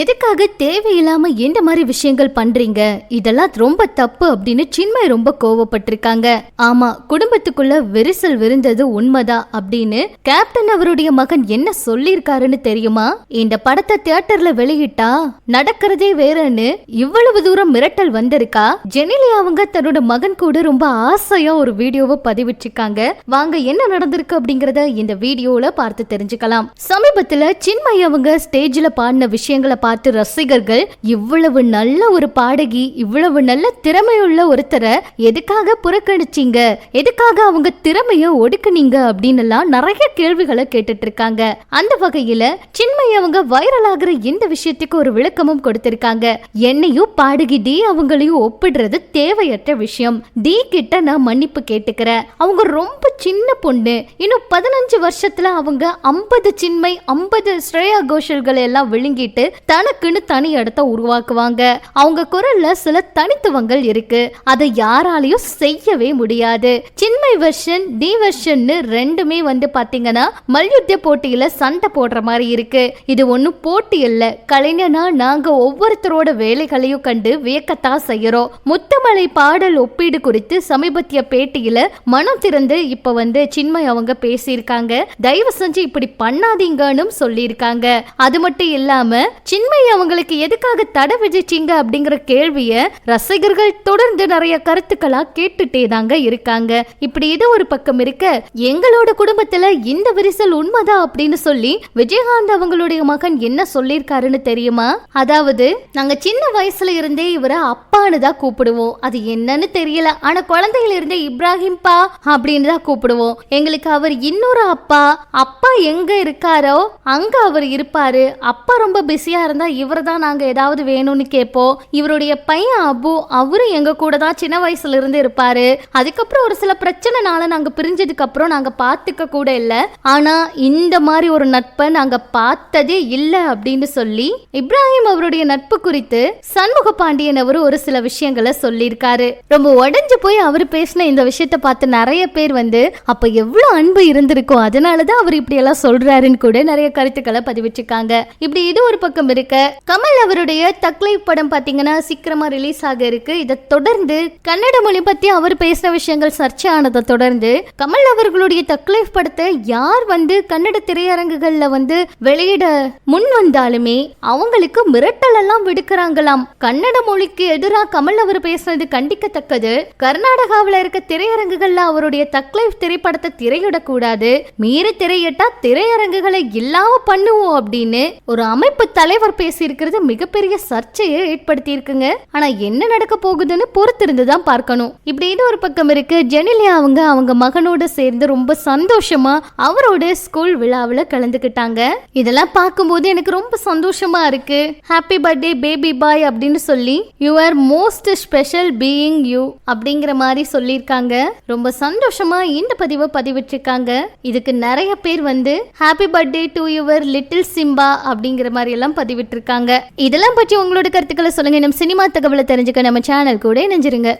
எதுக்காக தேவையில்லாம எந்த மாதிரி விஷயங்கள் பண்றீங்க? இதெல்லாம் ரொம்ப தப்பு அப்படின்னு சின்மய் ரொம்ப கோவப்பட்டிருக்காங்க. ஆமா குடும்பத்துக்குள்ள விரிசல் விருந்தது உண்மைதான் அப்படின்னு கேப்டன் அவருடைய மகன் என்ன சொல்லியிருக்காருன்னு தெரியுமா? இந்த படத்தை தியேட்டர்ல வெளியிட்டா நடக்கிறதே வேறன்னு இவ்வளவு தூரம் மிரட்டல் வந்திருக்கா? ஜெனிலி அவங்க தன்னோட மகன் கூட ரொம்ப ஆசையா ஒரு வீடியோவை பதிவிட்டிருக்காங்க. வாங்க என்ன நடந்திருக்கு அப்படிங்கறத இந்த வீடியோல பார்த்து தெரிஞ்சுக்கலாம். சமீபத்துல சின்மய் அவங்க ஸ்டேஜ்ல பாடின விஷயங்களை பார்த்து ரசிகர்கள் இவ்வளவு நல்ல ஒரு பாடகி இவ்வளவு நல்ல திறமையுள்ள ஒருத்தரை எதுக்காக புறக்கணிச்சீங்க? எதுக்காக அவங்க திறமைய ஒடுக்குனீங்க? அப்படின்னு எல்லாம் நிறைய கேள்விகளை கேட்டுட்டு இருக்காங்க அந்த வகையில சின்மய் அவங்க வைரல் ஆகுற இந்த விஷயத்துக்கு ஒரு விளக்கமும் கொடுத்திருக்காங்க. என்னையும் பாடகி டி அவங்களையும் ஒப்பிடுறது தேவையற்ற விஷயம். டி கிட்ட நான் மன்னிப்பு கேட்டுக்கிறேன். அவங்க ரொம்ப சின்ன பொண்ணு. இன்னும் பதினஞ்சு வருஷத்துல அவங்க ஐம்பது சின்மை ஐம்பது ஸ்ரேயா கோஷல்களை எல்லாம் விழுங்கிட்டு தனக்குன்னு தனி இடத்த உருவாக்குவாங்க. அவங்க குரல்ல சில தனித்துவங்கள் இருக்கு. அதை யாராலையும் செய்யவே முடியாது. சின்மை வெர்ஷன் டி வெர்ஷன்னு ரெண்டுமே வந்து பாத்தீங்கன்னா மல்யுத்த போட்டியில சண்டை போடுற மாதிரி இருக்கு. இது ஒண்ணும் போட்டி இல்ல. கலைஞனா நாங்க ஒவ்வொருத்தரோட வேலைகளையும் கண்டு வியக்கத்தான் செய்யறோம். முத்தமலை பாடல் ஒப்பீடு குறித்து சமீபத்திய பேட்டியில மனம் திறந்து இப்ப வந்து சின்மை அவங்க பேசியிருக்காங்க. தயவு செஞ்சு இப்படி பண்ணாதீங்கன்னு சொல்லியிருக்காங்க. அது மட்டும் இல்லாம சின்மை அவங்களுக்கு எதுக்காக தடை விதிச்சீங்க அப்படிங்கிற கேள்விய ரசிகர்கள் தொடர்ந்து நிறைய கருத்துக்களா கேட்டுட்டே தாங்க இருக்காங்க. இப்படி இது ஒரு பக்கம் இருக்க எங்களோட குடும்பத்துல இந்த விரிசல் உண்மைதான் அப்படின்னு சொல்லி விஜயகாந்த் அவங்களுடைய மகன் என்ன சொல்லியிருக்காருன்னு தெரியுமா? அதாவது நாங்க சின்ன வயசுல இருந்தே இவரை அப்பான்னு தான் கூப்பிடுவோம். அது என்னன்னு தெரியல. ஆனா குழந்தையில இருந்தே இப்ராஹிம் பா அப்படின்னு தான் கூப்பிடுவோம். எங்களுக்கு அவர் இன்னொரு அப்பா. அப்பா எங்க இருக்காரோ அங்க அவர் இருப்பாரு. அப்பா ரொம்ப பிஸியா இருந்தால் இவர் தான் நாங்கள் ஏதாவது வேணும்னு கேட்போம் இவருடைய பையன் அபு அவரும் எங்கள் கூட தான் சின்ன வயசுல இருந்து இருப்பாரு. அதுக்கப்புறம் ஒரு சில பிரச்சனைனால நாங்க பிரிஞ்சதுக்கு அப்புறம் நாங்க பார்த்துக்க கூட இல்ல. ஆனா இந்த மாதிரி ஒரு நட்பை நாங்கள் பார்த்ததே இல்லை அப்படின்னு சொல்லி இப்ராஹிம் அவருடைய நட்பு குறித்து சண்முக பாண்டியன் அவர் ஒரு சில விஷயங்களை சொல்லியிருக்காரு. ரொம்ப உடைஞ்சு போய் அவர் பேசின இந்த விஷயத்த பார்த்து நிறைய பேர் வந்து அப்ப எவ்வளவு அன்பு இருந்திருக்கும்? அதனாலதான் அவர் இப்படி எல்லாம் சொல்றாருன்னு கூட நிறைய கருத்துக்களை பதிவிச்சிருக்காங்க இப்படி இது ஒரு பக்கம் இருக்க கமல் அவருடைய தக்லை படம் பாத்தீங்கன்னா சீக்கிரமா ரிலீஸ் ஆக இருக்கு. இதை தொடர்ந்து கன்னட மொழி பத்தி அவர் பேசின விஷயங்கள் சர்ச்சையானதை தொடர்ந்து கமல் அவர்களுடைய தக்லைஃப் படத்தை யார் வந்து கன்னட திரையரங்குகள்ல வந்து வெளியிட முன் வந்தாலுமே அவங்களுக்கு மிரட்டல் எல்லாம் விடுக்கிறாங்களாம். கன்னட மொழிக்கு எதிராக கமல் அவர் பேசுனது கண்டிக்கத்தக்கது. கர்நாடகாவில் இருக்க திரையரங்குகள்ல அவருடைய தக்லைஃப் திரைப்படத்தை திரையிடக்கூடாது. மீறி திரையிட்டா திரையரங்குகளை இல்லாம பண்ணுவோம் அப்படின்னு ஒரு அமைப்பு தலைவர் பேசியிருக்கிறது மிகப்பெரிய சர்ச்சையை ஏற்படுத்தி இருக்குங்க ஆனா என்ன நடக்க போகுதுன்னு பொறுத்திருந்து தான் பார்க்கணும். இப்படி இது ஒரு பக்கம் இருக்கு. ஜெனிலியா அவங்க அவங்க மகனோட சேர்ந்து ரொம்ப சந்தோஷமா அவரோட ஸ்கூல் விழாவில் கலந்துக்கிட்டாங்க. இதெல்லாம் பார்க்கும்போது எனக்கு ரொம்ப சந்தோஷமா இருக்கு. ஹாப்பி பர்த்டே பேபி பாய் அப்படின்னு சொல்லி you are most special being you அப்படிங்கிற மாதிரி சொல்லியிருக்காங்க. ரொம்ப சந்தோஷமா இந்த பதிவை பதிவிட்டிருக்காங்க. இதுக்கு நிறைய பேர் வந்து happy birthday to your little Simba அப்படிங்கிற மாதிரி எல்லாம் பதிவிட்டிருக்காங்க. இதெல்லாம் பற்றி உங்களோட கருத்துக்களை சொல்லுங்க. நம்ம சினிமா தகவலை தெரிஞ்சுக்க நம்ம சேனல் கூட இணைஞ்சிருங்க.